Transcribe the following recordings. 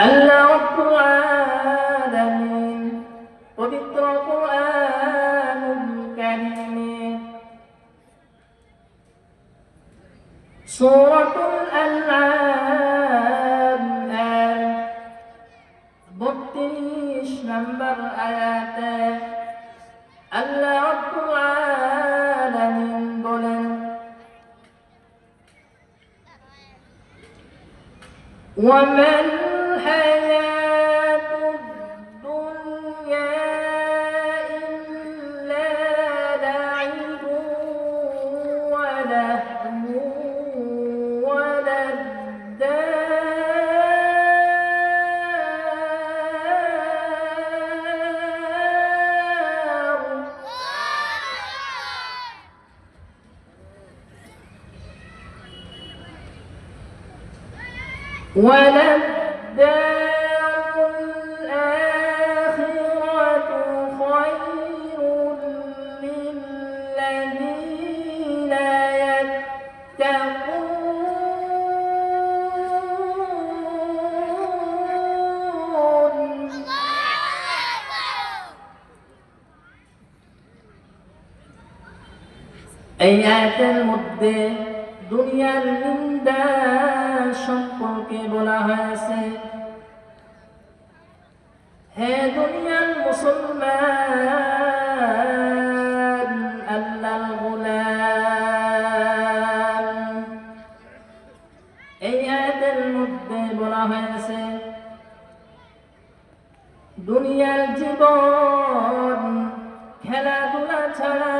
ألا رب العالمين وذكر قرآن كريم سورة الأنعام. آل بطيش نمبر آيات. ألا رب العالمين بلن ومن وللدار الآخرة خير للذين يتقون. أيات المدة دنيا المنداشم সম্পর্কে বলা হয়েছে, হে দুনিয়ার মুসলমান আল্লাহ গোলাম। এই আয়াতের মধ্যে বলা হয়েছে, দুনিয়ার জীবন খেলাধুলা ছাড়া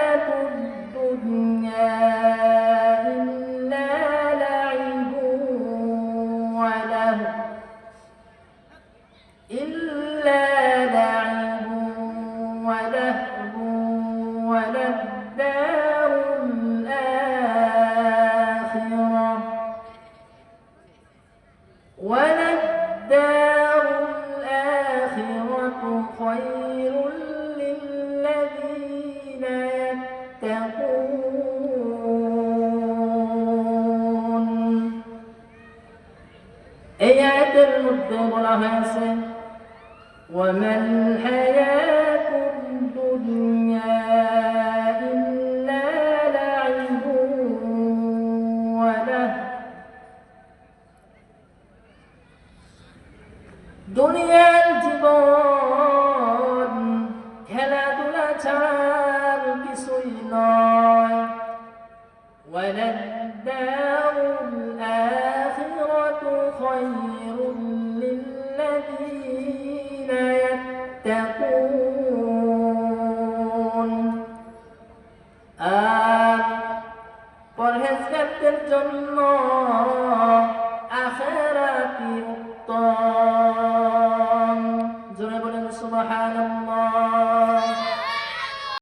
خير للذين يتقون এই আয়াতের মধ্যে বলা হয়েছে وما الحياة الدنيا إلا لعب وله দুনিয়ার يتقون আর পরহেজগারদের জন্য